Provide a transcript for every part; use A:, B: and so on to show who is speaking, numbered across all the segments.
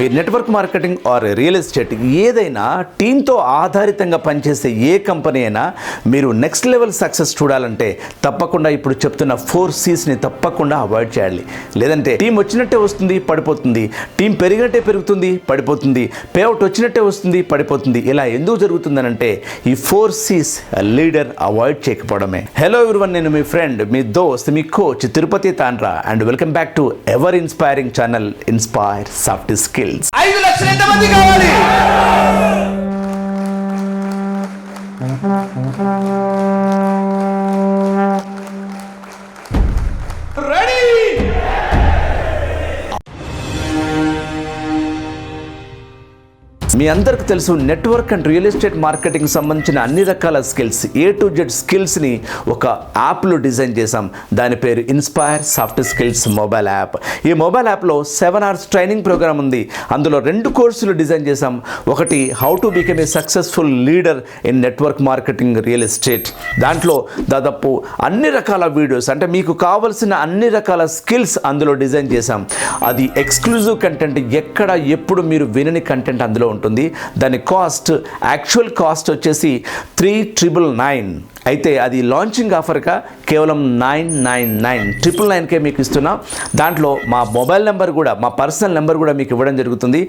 A: మీరు network marketing or real estate ఏదైనా టీంతో ఆధారితంగా పనిచేసే ఏ కంపెనీ అయినా మీరు నెక్స్ట్ లెవెల్ సక్సెస్ చూడాలంటే తప్పకుండా ఇప్పుడు చెప్తున్న ఫోర్ సీస్ని తప్పకుండా అవాయిడ్ చేయాలి. లేదంటే టీం వచ్చినట్టే వస్తుంది పడిపోతుంది. టీం పెరిగినట్టే పెరుగుతుంది పడిపోతుంది. పేఅవుట్ వచ్చినట్టే వస్తుంది పడిపోతుంది. ఇలా ఎందుకు జరుగుతుందనంటే ఈ ఫోర్ సీస్ లీడర్ అవాయిడ్ చేయకపోవడమే. హలో ఎవరివన్ నేను మీ ఫ్రెండ్ మీ దోస్త్ మీ coach Tirupati Tandra. And welcome back to ever inspiring channel inspire soft skill
B: ఐదు లక్షలు ఎంతమంది కావాలి?
A: మీ అందరికి తెలుసు network and real estate marketing సంబంధించిన అన్ని రకాల స్కిల్స్ ఏ టు జెడ్ స్కిల్స్ని ఒక యాప్లో డిజైన్ చేశాం. దాని పేరు inspire soft skills mobile app ఈ మొబైల్ యాప్లో సెవెన్ అవర్స్ ట్రైనింగ్ ప్రోగ్రామ్ ఉంది. అందులో రెండు కోర్సులు డిజైన్ చేశాం. ఒకటి how to become a successful leader in network marketing real estate దాంట్లో దాదాపు అన్ని రకాల వీడియోస్ అంటే మీకు కావలసిన అన్ని రకాల స్కిల్స్ అందులో డిజైన్ చేశాం. అది ఎక్స్క్లూజివ్ కంటెంట్ ఎక్కడ ఎప్పుడు మీరు వినని కంటెంట్ అందులో ఉంటుంది. దాని కాస్ట్ యాక్చువల్ కాస్ట్ వచ్చేసి త్రీ ట్రిపుల్ నైన్ అయితే అది లాంచింగ్ ఆఫర్గా కేవలం నైన్ నైన్ నైన్ ట్రిపుల్ నైన్కే మీకు ఇస్తున్నాం. దాంట్లో మా మొబైల్ నెంబర్ కూడా మా పర్సనల్ నెంబర్ కూడా మీకు ఇవ్వడం జరుగుతుంది.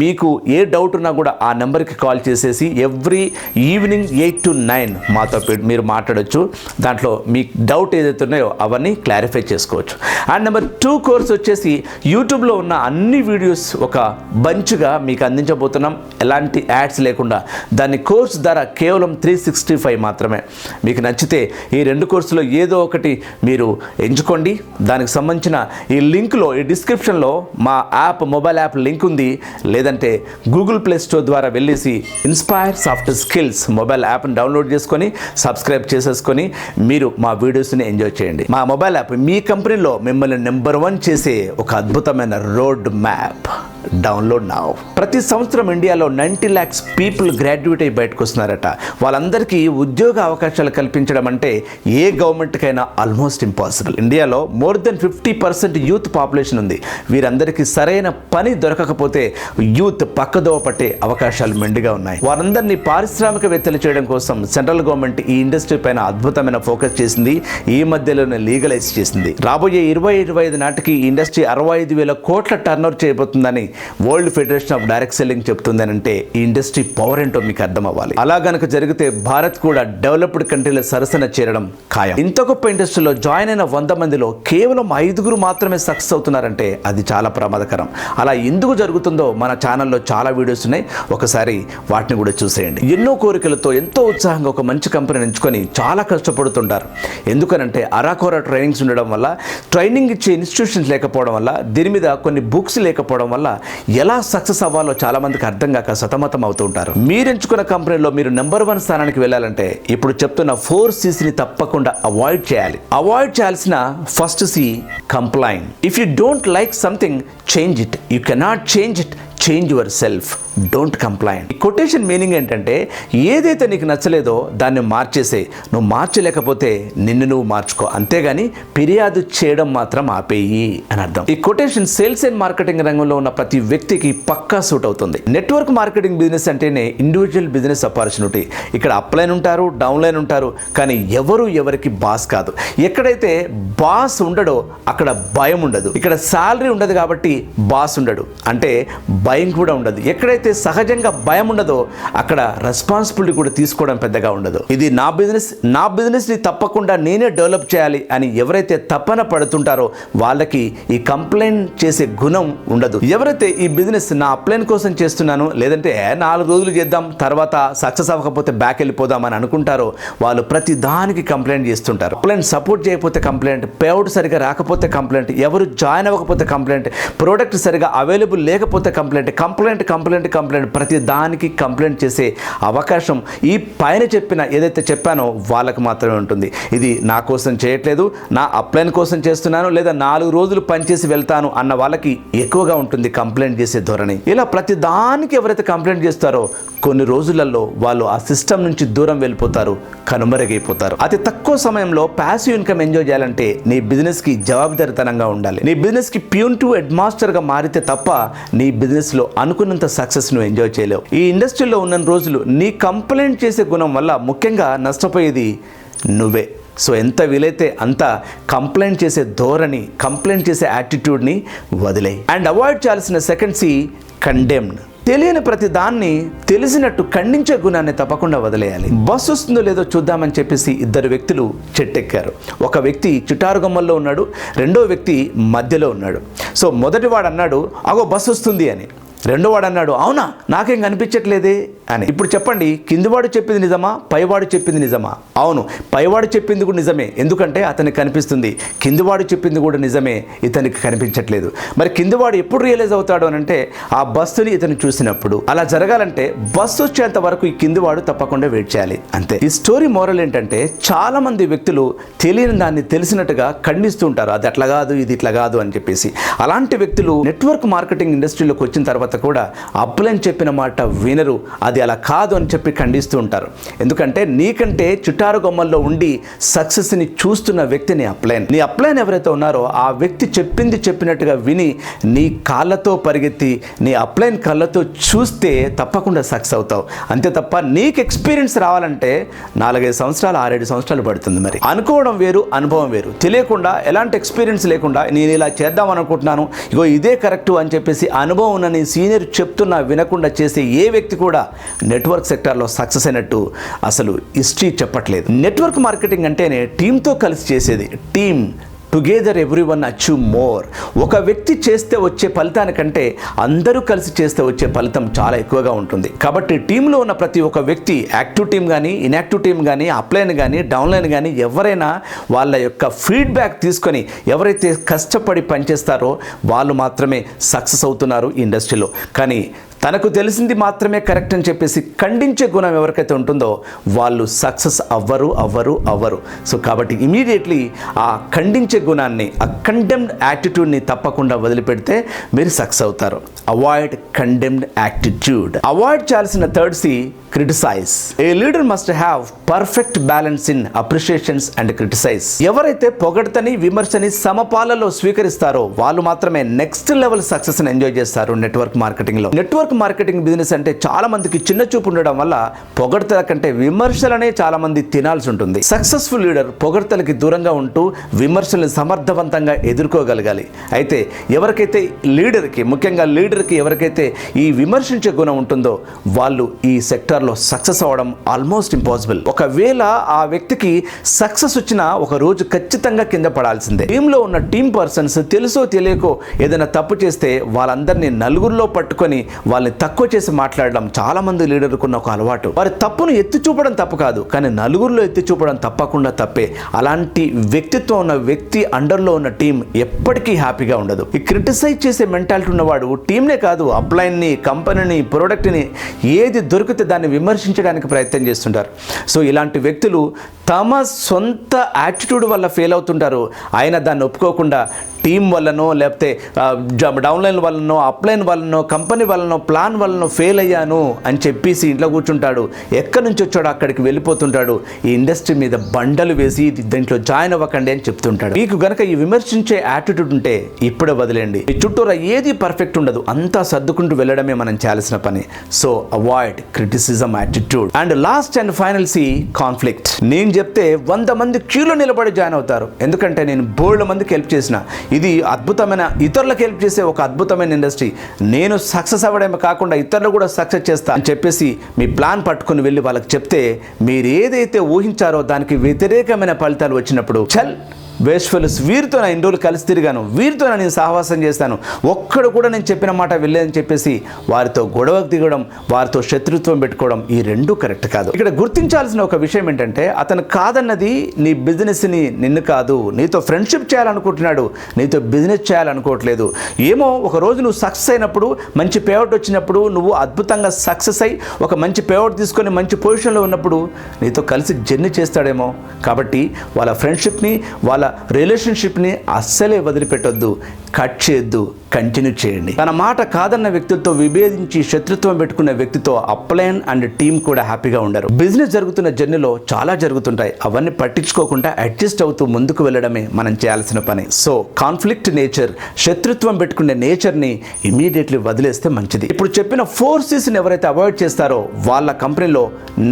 A: మీకు ఏ డౌట్ ఉన్నా కూడా ఆ నెంబర్కి కాల్ చేసేసి every evening eight to nine మాతో మీరు మాట్లాడొచ్చు. దాంట్లో మీ డౌట్ ఏదైతే ఉన్నాయో అవన్నీ క్లారిఫై చేసుకోవచ్చు. అండ్ నెంబర్ టూ కోర్స్ వచ్చేసి యూట్యూబ్లో ఉన్న అన్ని వీడియోస్ ఒక బంచ్గా మీకు అందించబోతున్నాం. ఎలాంటి యాడ్స్ లేకుండా. దాని కోర్స్ ధర కేవలం త్రీ సిక్స్టీ ఫైవ్ మాత్రమే. మీకు నచ్చితే ఈ రెండు కోర్సులో ఏదో ఒకటి మీరు ఎంచుకోండి. దానికి సంబంధించిన ఈ లింక్లో ఈ డిస్క్రిప్షన్లో మా యాప్ మొబైల్ యాప్ లింక్ ఉంది. లేదంటే గూగుల్ ప్లే స్టోర్ ద్వారా వెళ్ళేసి ఇన్స్పైర్ సాఫ్ట్ స్కిల్స్ మొబైల్ యాప్ని డౌన్లోడ్ చేసుకొని సబ్స్క్రైబ్ చేసేసుకొని మీరు మా వీడియోస్ని ఎంజాయ్ చేయండి. మా మొబైల్ యాప్ మీ కంపెనీలో మిమ్మల్ని నెంబర్ వన్ చేసే ఒక అద్భుతమైన రోడ్ మ్యాప్. డౌన్లోడ్ నా. ప్రతి సంవత్సరం ఇండియాలో నైంటీ ల్యాక్స్ పీపుల్ గ్రాడ్యుయేట్ అయ్యి బయటకు వస్తున్నారట. వాళ్ళందరికీ ఉద్యోగ అవకాశాలు కల్పించడం అంటే ఏ గవర్నమెంట్కైనా ఆల్మోస్ట్ ఇంపాసిబుల్ ఇండియాలో more than fifty percent youth population ఉంది. వీరందరికీ సరైన పని దొరకకపోతే యూత్ పక్కదోవ పట్టే అవకాశాలు మెండుగా ఉన్నాయి. వారందరినీ పారిశ్రామికవేత్తలు చేయడం కోసం సెంట్రల్ గవర్నమెంట్ ఈ ఇండస్ట్రీ పైన అద్భుతమైన ఫోకస్ చేసింది. ఈ మధ్యలోనే లీగలైజ్ చేసింది. రాబోయే ఇరవై ఇరవై ఐదు నాటికి ఈ ఇండస్ట్రీ అరవై ఐదు వేల కోట్ల turn చేయబోతుందని world federation of direct selling చెప్తుందని అంటే ఈ ఇండస్ట్రీ పవర్ ఏంటో మీకు అర్థం అవ్వాలి అలా గనక జరిగితే భారత్ కూడా డెవలప్డ్ కంట్రీల సరసన చేరడం ఖాయం. ఇంత గొప్ప ఇండస్ట్రీలో జాయిన్ అయిన వంద మందిలో కేవలం ఐదుగురు మాత్రమే సక్సెస్ అవుతున్నారంటే అది చాలా ప్రమాదకరం. అలా ఎందుకు జరుగుతుందో మన ఛానల్లో చాలా వీడియోస్ ఉన్నాయి. ఒకసారి వాటిని కూడా చూసేయండి. ఎన్నో కోరికలతో ఎంతో ఉత్సాహంగా ఒక మంచి కంపెనీని ఎంచుకొని చాలా కష్టపడుతుంటారు. ఎందుకనంటే అరాకొర ట్రైనింగ్స్ ఉండడం వల్ల ట్రైనింగ్ ఇచ్చే ఇన్స్టిట్యూషన్స్ లేకపోవడం వల్ల దీని మీద కొన్ని బుక్స్ లేకపోవడం వల్ల ఎలా సక్సెస్ అవ్వాలో చాలా మందికి అర్థం కాక సతమతం అవుతూ ఉంటారు. మీరు ఎంచుకున్న కంపెనీలో మీరు నెంబర్ వన్ స్థానానికి వెళ్ళాలంటే ఇప్పుడు చెప్తున్న ఫోర్ని తప్పకుండా అవాయిడ్ చేయాలి. అవాయిడ్ చేయాల్సిన first C complaint. If you don't like something change it you cannot change it change yourself. Don't complain. ఈ కొటేషన్ మీనింగ్ ఏంటంటే ఏదైతే నీకు నచ్చలేదో దాన్ని మార్చేసే. నువ్వు మార్చలేకపోతే నిన్ను నువ్వు మార్చుకో. అంతేగాని ఫిర్యాదు చేయడం మాత్రం ఆపేయి అని అర్థం. ఈ కొటేషన్ సేల్స్ అండ్ మార్కెటింగ్ రంగంలో ఉన్న ప్రతి వ్యక్తికి పక్కా సూట్ అవుతుంది. నెట్వర్క్ మార్కెటింగ్ బిజినెస్ అంటేనే ఇండివిజువల్ బిజినెస్ ఆపర్చునిటీ. ఇక్కడ అప్లైన్ ఉంటారు డౌన్లైన్ ఉంటారు కానీ ఎవరు ఎవరికి బాస్ కాదు. ఎక్కడైతే బాస్ ఉండడో అక్కడ భయం ఉండదు. ఇక్కడ శాలరీ ఉండదు కాబట్టి బాస్ ఉండడు. అంటే భయం కూడా ఉండదు. ఎక్కడైతే సహజంగా భయం ఉండదో అక్కడ రెస్పాన్సిబిలిటీ కూడా తీసుకోవడం పెద్దగా ఉండదు. ఇది నా బిజినెస్ నా బిజినెస్ని తప్పకుండా నేనే డెవలప్ చేయాలి అని ఎవరైతే తపన పడుతుంటారో వాళ్ళకి ఈ కంప్లైంట్ చేసే గుణం ఉండదు. ఎవరైతే ఈ బిజినెస్ నా అప్లైన్ కోసం చేస్తున్నాను లేదంటే నాలుగు రోజులు చేద్దాం తర్వాత సక్సెస్ అవ్వకపోతే బ్యాక్ వెళ్ళిపోదాం అని అనుకుంటారో వాళ్ళు ప్రతి దానికి కంప్లైంట్ చేస్తుంటారు. అప్లైన్ సపోర్ట్ చేయకపోతే కంప్లైంట్ పేఅవుట్ సరిగా రాకపోతే కంప్లైంట్ ఎవరు జాయిన్ అవ్వకపోతే కంప్లైంట్ ప్రోడక్ట్ సరిగా అవైలబుల్ లేకపోతే కంప్లైంట్ కంప్లైంట్ కంప్లైంట్ కంప్లైంట్ ప్రతి దానికి కంప్లైంట్ చేసే అవకాశం ఈ పైన చెప్పిన ఏదైతే చెప్పానో వాళ్ళకి మాత్రమే ఉంటుంది. ఇది నా కోసం చేయట్లేదు నా అప్లైన్ కోసం చేస్తున్నాను లేదా నాలుగు రోజులు పనిచేసి వెళ్తాను అన్న వాళ్ళకి ఎక్కువగా ఉంటుంది కంప్లైంట్ చేసే ధోరణి. ఇలా ప్రతి దానికి ఎవరైతే కంప్లైంట్ చేస్తారో కొన్ని రోజులలో వాళ్ళు ఆ సిస్టమ్ నుంచి దూరం వెళ్ళిపోతారు కనుమరుగైపోతారు. అతి తక్కువ సమయంలో ప్యాసివ్ ఇన్కమ్ ఎంజాయ్ చేయాలంటే నీ బిజినెస్కి జవాబుదారితనంగా ఉండాలి. నీ బిజినెస్కి ప్యూన్ టు హెడ్ మాస్టర్గా మారితే తప్ప నీ బిజినెస్ బిజినెస్లో అనుకున్నంత సక్సెస్ నువ్వు ఎంజాయ్ చేయలేవు. ఈ ఇండస్ట్రీలో ఉన్న రోజులు నీ కంప్లైంట్ చేసే గుణం వల్ల ముఖ్యంగా నష్టపోయేది నువ్వే. సో ఎంత వీలైతే అంత కంప్లైంట్ చేసే ధోరణి కంప్లైంట్ చేసే యాటిట్యూడ్ని వదిలేయి. అండ్ అవాయిడ్ చేయాల్సిన సెకండ్ సి కండెమ్డ్ తెలియని ప్రతి దాన్ని తెలిసినట్టు ఖండించే గుణాన్ని తప్పకుండా వదిలేయాలి. బస్సు వస్తుందో లేదో చూద్దామని చెప్పేసి ఇద్దరు వ్యక్తులు చెట్టెక్కారు. ఒక వ్యక్తి చిటారుగమ్మల్లో ఉన్నాడు రెండో వ్యక్తి మధ్యలో ఉన్నాడు. సో మొదటివాడు అన్నాడు అగో బస్సు వస్తుంది అని. రెండో వాడు అన్నాడు అవునా? నాకేం కనిపించట్లేదే? అని. ఇప్పుడు చెప్పండి కిందివాడు చెప్పింది నిజమా? పైవాడు చెప్పింది నిజమా? అవును పైవాడు చెప్పింది కూడా నిజమే. ఎందుకంటే అతనికి కనిపిస్తుంది కిందివాడు చెప్పింది కూడా నిజమే ఇతనికి కనిపించట్లేదు. మరి కిందివాడు ఎప్పుడు రియలైజ్ అవుతాడు అని అంటే ఆ బస్సుని ఇతను చూసినప్పుడు. అలా జరగాలంటే బస్సు వచ్చేంత వరకు ఈ కిందివాడు తప్పకుండా వెయిట్ చేయాలి. అంతే. ఈ స్టోరీ మోరల్ ఏంటంటే చాలా మంది వ్యక్తులు తెలియని దాన్ని తెలిసినట్టుగా ఖండిస్తూ ఉంటారు. అది అట్లా కాదు ఇది ఇట్లా కాదు అని చెప్పేసి. అలాంటి వ్యక్తులు నెట్వర్క్ మార్కెటింగ్ ఇండస్ట్రీలోకి వచ్చిన తర్వాత కూడా అప్పులని చెప్పిన మాట వినరు. అది అలా కాదు అని చెప్పి ఖండిస్తూ ఉంటారు. ఎందుకంటే నీకంటే చుట్టారు గొమ్మల్లో ఉండి సక్సెస్ని చూస్తున్న వ్యక్తిని అప్లైన్. నీ అప్లైన్ ఎవరైతే ఉన్నారో ఆ వ్యక్తి చెప్పింది చెప్పినట్టుగా విని నీ కాళ్ళతో పరిగెత్తి నీ అప్లైన్ కళ్ళతో చూస్తే తప్పకుండా సక్సెస్ అవుతావు. అంతే తప్ప నీకు ఎక్స్పీరియన్స్ రావాలంటే నాలుగైదు సంవత్సరాలు ఆరేడు సంవత్సరాలు పడుతుంది మరి. అనుకోవడం వేరు అనుభవం వేరు. తెలియకుండా ఎలాంటి ఎక్స్పీరియన్స్ లేకుండా నేను ఇలా చేద్దాం అనుకుంటున్నాను ఇగో ఇదే కరెక్టు అని చెప్పేసి అనుభవం ఉన్న నీ సీనియర్ చెప్తున్నా వినకుండా చేసే ఏ వ్యక్తి కూడా నెట్వర్క్ సెక్టార్లో సక్సెస్ అయినట్టు అసలు హిస్టరీ చెప్పట్లేదు. నెట్వర్క్ మార్కెటింగ్ అంటేనే టీంతో కలిసి చేసేది. Team together every one achieve more ఒక వ్యక్తి చేస్తే వచ్చే ఫలితానికంటే అందరూ కలిసి చేస్తే వచ్చే ఫలితం చాలా ఎక్కువగా ఉంటుంది. కాబట్టి టీంలో ఉన్న ప్రతి ఒక్క వ్యక్తి యాక్టివ్ టీం కానీ ఇన్యాక్టివ్ టీం కానీ అప్లైన్ కానీ డౌన్లైన్ కానీ ఎవరైనా వాళ్ళ యొక్క ఫీడ్బ్యాక్ తీసుకొని ఎవరైతే కష్టపడి పనిచేస్తారో వాళ్ళు మాత్రమే సక్సెస్ అవుతున్నారు ఈ ఇండస్ట్రీలో కానీ తనకు తెలిసింది మాత్రమే కరెక్ట్ అని చెప్పేసి ఖండించే గుణం ఎవరికైతే ఉంటుందో వాళ్ళు సక్సెస్ అవ్వరు అవ్వరు అవ్వరు. సో కాబట్టి ఇమీడియట్లీ ఆ ఖండించే గుణాన్ని ఆ కండెమ్డ్ యాటిట్యూడ్ని తప్పకుండా వదిలిపెడితే మీరు సక్సెస్ అవుతారు. అవాయిడ్ కండెమ్డ్ యాటిట్యూడ్ అవాయిడ్ చేయాల్సిన third C criticize a leader must have perfect balance in appreciations and criticize ఎవరైతే పొగడతని విమర్శని సమపాలలో స్వీకరిస్తారో వాళ్ళు మాత్రమే నెక్స్ట్ లెవెల్ సక్సెస్ ఎంజాయ్ చేస్తారు నెట్వర్క్ మార్కెటింగ్లో. నెట్వర్క్ మార్కెటింగ్ బిజినెస్ అంటే చాలా మందికి చిన్న చూపు ఉండడం వల్ల పొగడ్తల కంటే విమర్శలనే చాలా మంది తినాల్సి ఉంటుంది. సక్సెస్ఫుల్ లీడర్ పొగడ్తలకి దూరంగా ఉంటూ విమర్శల్ని సమర్థవంతంగా ఎదుర్కోగలగాలి. అయితే ఎవరికైతే లీడర్కి ముఖ్యంగా లీడర్కి ఎవరికైతే ఈ విమర్శించే గుణం ఉంటుందో వాళ్ళు ఈ సెక్టార్లో సక్సెస్ అవ్వడం ఆల్మోస్ట్ ఇంపాసిబుల్. ఒకవేళ ఆ వ్యక్తికి సక్సెస్ వచ్చినా ఒక రోజు ఖచ్చితంగా కింద పడాల్సిందే. టీంలో ఉన్న టీం పర్సన్స్ తెలుసో తెలియకో ఏదైనా తప్పు చేస్తే వాళ్ళందరినీ నలుగురిలో పట్టుకొని వాళ్ళని తక్కువ చేసి మాట్లాడడం చాలా మంది లీడర్లకు ఉన్న ఒక అలవాటు. వారి తప్పును ఎత్తి చూపడం తప్పు కాదు కానీ నలుగురిలో ఎత్తి చూపడం తప్పకుండా తప్పే. అలాంటి వ్యక్తిత్వం ఉన్న వ్యక్తి అండర్లో ఉన్న టీం ఎప్పటికీ హ్యాపీగా ఉండదు. ఈ క్రిటిసైజ్ చేసే మెంటాలిటీ ఉన్నవాడు టీంనే కాదు అప్లైన్ని కంపెనీని ప్రోడక్ట్ని ఏది దొరికితే దాన్ని విమర్శించడానికి ప్రయత్నం చేస్తుంటారు. సో ఇలాంటి వ్యక్తులు తమ సొంత యాటిట్యూడ్ వల్ల ఫెయిల్ అవుతుంటారు. ఆయన దాన్ని ఒప్పుకోకుండా టీం వల్లనో లేకపోతే డౌన్లైన్ వల్లనో అప్లైన్ వల్లనో కంపెనీ వల్లనో ప్లాన్ వల్లనో ఫెయిల్ అయ్యాను అని చెప్పేసి ఇంట్లో కూర్చుంటాడు. ఎక్కడి నుంచి వచ్చాడో అక్కడికి వెళ్ళిపోతుంటాడు. ఈ ఇండస్ట్రీ మీద బండలు వేసి దీంట్లో జాయిన్ అవ్వకండి అని చెప్తుంటాడు. మీకు గనక ఈ విమర్శించే యాటిట్యూడ్ ఉంటే ఇప్పుడే వదిలేండి ఈ చుట్టూరా ఏది పర్ఫెక్ట్ ఉండదు అంతా సర్దుకుంటూ వెళ్ళడమే మనం చేయాల్సిన పని. So avoid criticism attitude and last and final C conflict నేను చెప్తే వంద మంది క్యూలో నిలబడి జాయిన్ అవుతారు. ఎందుకంటే నేను బోల్డ్ మందికి హెల్ప్ చేసిన. ఇది అద్భుతమైన ఇతరులకు హెల్ప్ చేసే ఒక అద్భుతమైన ఇండస్ట్రీ. నేను సక్సెస్ అవ్వడమే కాకుండా ఇతరులు కూడా సక్సెస్ చేస్తా అని చెప్పేసి మీ ప్లాన్ పట్టుకొని వెళ్ళి వాళ్ళకి చెప్తే మీరు ఏదైతే ఊహించారో దానికి వ్యతిరేకమైన ఫలితాలు వచ్చినప్పుడు చల్! వేస్ట్ఫెల్స్ వీరితో నా ఇన్ని రోజులు కలిసి తిరిగాను. వీరితో నేను సహవాసం చేస్తాను. ఒక్కడు కూడా నేను చెప్పిన మాట వెళ్ళేదని చెప్పేసి వారితో గొడవకు దిగడం వారితో శత్రుత్వం పెట్టుకోవడం ఈ రెండు కరెక్ట్ కాదు. ఇక్కడ గుర్తించాల్సిన ఒక విషయం ఏంటంటే అతను కాదన్నది నీ బిజినెస్ని నిన్ను కాదు. నీతో ఫ్రెండ్షిప్ చేయాలనుకుంటున్నాడు. నీతో బిజినెస్ చేయాలనుకోవట్లేదు. ఏమో ఒక రోజు నువ్వు సక్సెస్ అయినప్పుడు మంచి పేవట్ వచ్చినప్పుడు నువ్వు అద్భుతంగా సక్సెస్ అయి ఒక మంచి పేవట్ తీసుకొని మంచి పొజిషన్లో ఉన్నప్పుడు నీతో కలిసి జర్నీ చేస్తాడేమో. కాబట్టి వాళ్ళ ఫ్రెండ్షిప్ని వాళ్ళ రిలేషన్షిప్ని అస్సలే వదిలిపెట్టొద్దు. కట్ చేయొద్దు. కంటిన్యూ చేయండి. తన మాట కాదన్న వ్యక్తులతో విభేదించి శత్రుత్వం పెట్టుకున్న వ్యక్తితో అప్లైన్ అండ్ టీం కూడా హ్యాపీగా ఉండరు. బిజినెస్ జరుగుతున్న జర్నీలో చాలా జరుగుతుంటాయి. అవన్నీ పట్టించుకోకుండా అడ్జస్ట్ అవుతూ ముందుకు వెళ్ళడమే మనం చేయాల్సిన పని. సో కాన్ఫ్లిక్ట్ నేచర్ శత్రుత్వం పెట్టుకునే నేచర్ని ఇమీడియట్లీ వదిలేస్తే మంచిది. ఇప్పుడు చెప్పిన ఫోర్సెస్ని ఎవరైతే అవాయిడ్ చేస్తారో వాళ్ళ కంపెనీలో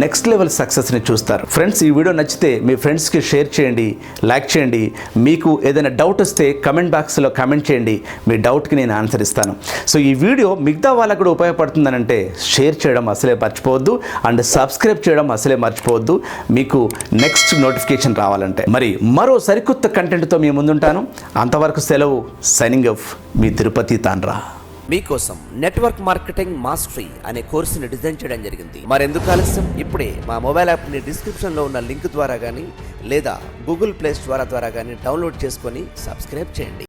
A: నెక్స్ట్ లెవెల్ సక్సెస్ని చూస్తారు. ఫ్రెండ్స్ ఈ వీడియో నచ్చితే మీ ఫ్రెండ్స్కి షేర్ చేయండి లైక్ చేయండి. మీకు ఏదైనా డౌట్ వస్తే కమెంట్ బాక్స్లో కమెంట్ చేయండి. మీ డౌట్ డౌట్కి నేను ఆన్సర్ ఇస్తాను. సో ఈ వీడియో మిగతా వాళ్ళకు కూడా ఉపయోగపడుతుందనంటే షేర్ చేయడం అసలే మర్చిపోవద్దు అండ్ సబ్స్క్రైబ్ చేయడం అసలే మర్చిపోవద్దు. మీకు నెక్స్ట్ నోటిఫికేషన్ రావాలంటే. మరి మరో సరికొత్త కంటెంట్తో మీ ముందుంటాను. అంతవరకు సెలవు సైనింగ్ ఆఫ్ మీ తిరుపతి తాండ్రా
C: మీకోసం నెట్వర్క్ మార్కెటింగ్ మాస్టరీ అనే కోర్సుని డిజైన్ చేయడం జరిగింది. మరెందుకు ఆలస్యం? ఇప్పుడే మా మొబైల్ యాప్ని డిస్క్రిప్షన్లో ఉన్న లింక్ ద్వారా కానీ లేదా గూగుల్ ప్లే స్టోర్ ద్వారా కానీ డౌన్లోడ్ చేసుకొని సబ్స్క్రైబ్ చేయండి.